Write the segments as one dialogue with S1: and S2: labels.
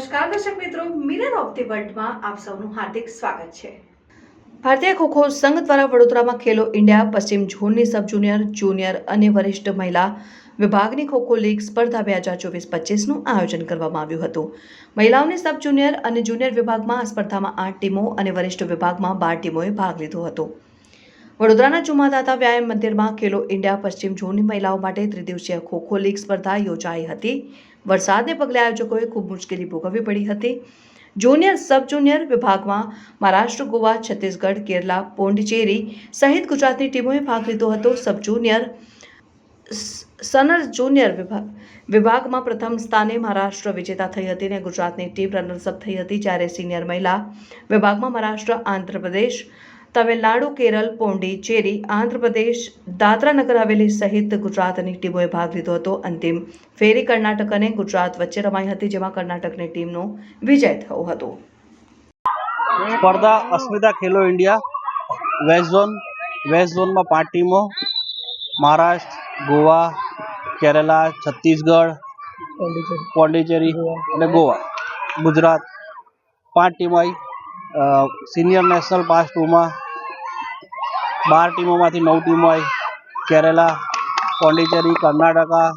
S1: નમસ્કાર, દર્શક મિત્રો. મિરર ઓફ ધી વર્લ્ડમાં આપ સૌનું હાર્દિક સ્વાગત છે. ભારતીય ખોખો સંઘ દ્વારા વડોદરામાં ખેલો ઇન્ડિયા, પશ્ચિમ ઝોનની સબ જુનિયર જુનિયર અને વરિષ્ઠ મહિલા વિભાગની ખોખો લીગ સ્પર્ધા બે હજાર ચોવીસ પચીસનું આયોજન કરવામાં આવ્યું હતું. મહિલાઓની સબ જુનિયર અને જુનિયર વિભાગમાં આ સ્પર્ધામાં આઠ ટીમો અને વરિષ્ઠ વિભાગમાં બાર ટીમોએ ભાગ લીધો હતો. વડોદરાના ચુમાદાતા વ્યાયામ મંદિરમાં ખેલો ઇન્ડિયા, પશ્ચિમ ઝોનની મહિલાઓ માટે ત્રિદિવસીય ખોખો લીગ સ્પર્ધા યોજાઈ હતી. વરસાદને પગલે આયોજકોએ ખૂબ મુશ્કેલી ભોગવવી પડી હતી. જુનિયર સબ જુનિયર વિભાગમાં મહારાષ્ટ્ર, ગોવા, છત્તીસગઢ, કેરલા, પોંડિચેરી સહિત ગુજરાતની ટીમોએ ભાગ લીધો હતો. સબ જુનિયર સનર જુનિયર વિભાગ વિભાગમાં પ્રથમ સ્થાને મહારાષ્ટ્ર વિજેતા થઈ હતી અને ગુજરાતની ટીમ રનર્સઅપ થઈ હતી. જ્યારે સિનિયર મહિલા વિભાગમાં મહારાષ્ટ્ર આંધ્રપ્રદેશ તમિલનાડુ કેરળ પોંડિચેરી આંધ્રપ્રદેશ દાદરા નગર હવેલી સહિત ગુજરાતની ટીમોએ ભાગ લીધો હતો. અંતિમ ફેરી કર્ણાટક અને ગુજરાત વચ્ચે રમાઈ હતી જેમાં કર્ણાટકની ટીમનો વિજય થયો હતો.
S2: સ્પર્ધા Asmita Khelo India west zone west ઝોનમાં પાંચ ટીમો મહારાષ્ટ્ર ગોવા કેરલા છત્તીસગઢ પોંડિચેરી. અને ગોવા. ગુજરાત પાંચ ટીમો આવી સિનિયર નેશનલ પાસ ટુમાં બાર ટીમોમાંથી નવ ટીમો આવી. કેરેલા, પોંડિચેરી, કર્ણાટકા,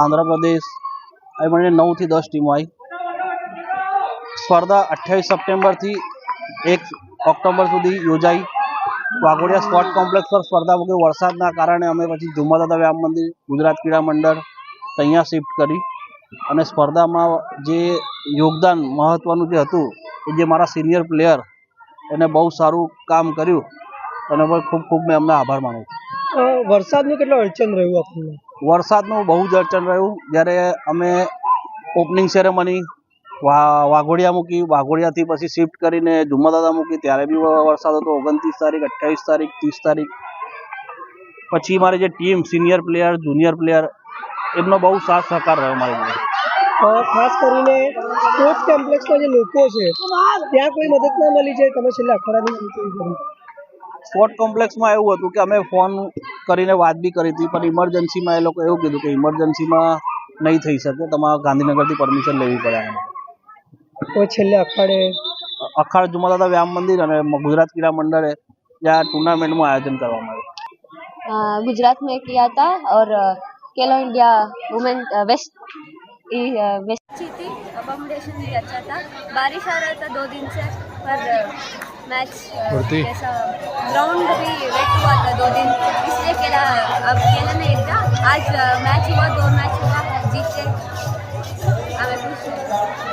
S2: આંધ્રપ્રદેશ આવી મળીને નવથી દસ ટીમો આવી. સ્પર્ધા અઠ્યાવીસ સપ્ટેમ્બરથી એક ઓક્ટોબર સુધી યોજાઈ. વાઘોડિયા સ્પોર્ટ કોમ્પ્લેક્સ પર સ્પર્ધા મૂકી વરસાદના કારણે અમે પછી ઝુમ્માદાદા વ્યાયામ મંદિર, ગુજરાત ક્રીડા મંડળ અહીંયા શિફ્ટ કરી. અને સ્પર્ધામાં જે યોગદાન મહત્ત્વનું જે હતું જે મારા સિનિયર પ્લેયર એને બહુ સારું કામ કર્યું. અને ખૂબ ખૂબ મેં એમનો આભાર માનું છું.
S3: વરસાદનું કેટલો અડચણ રહ્યું આપણને?
S2: વરસાદનું બહુ જ અડચણ રહ્યું. જ્યારે અમે ઓપનિંગ સેરેમની વા વાઘોડિયા મૂકી વાઘોડિયાથી પછી શિફ્ટ કરીને જુમ્માદાદા મૂકી ત્યારે બી વરસાદ હતો. ઓગણત્રીસ તારીખ અઠ્યાવીસ તારીખ ત્રીસ તારીખ. પછી મારી જે team senior player junior player એમનો બહુ સાથ સહકાર રહ્યો મારી જોડે.
S3: ખાસ કરીને સ્પોર્ટ કોમ્પ્લેક્સના જે લોકો છે ત્યાં કોઈ મદદ ના મળી જાય તમે છેલ્લા અઠવાડિયાની
S2: સ્પોર્ટ કોમ્પ્લેક્સમાં એવું હતું કે અમે ફોન કરીને વાત બી કરી હતી પણ ઇમરજન્સીમાં એ લોકો એવું કીધું કે ઇમરજન્સીમાં નહીં થઈ શકે તમારે ગાંધીનગરથી પરમિશન લેવી પડે
S3: તો છેલ્લે અખાડે
S2: અખાડ જુમાદાદા વ્યાયામ મંદિર અને ગુજરાત ક્રીડા મંડળે ત્યાં ટુર્નામેન્ટનું આયોજન કરવામાં આવ્યું.
S4: ગુજરાત મેં કિયા હતા ઓર Khelo India women waste women अ, वेस्ट ई- अ, वेस्ट
S5: अच्छी थी अकोमोडेशन भी अच्छा था बारिश आ रहा था दो दिन से पर मैच जैसा ग्राउंड भी वेट हुआ था दो दिन इसलिए खेला अब खेला नहीं था आज मैच हुआ दो मैच हुआ जीत के हमें खुश हैं।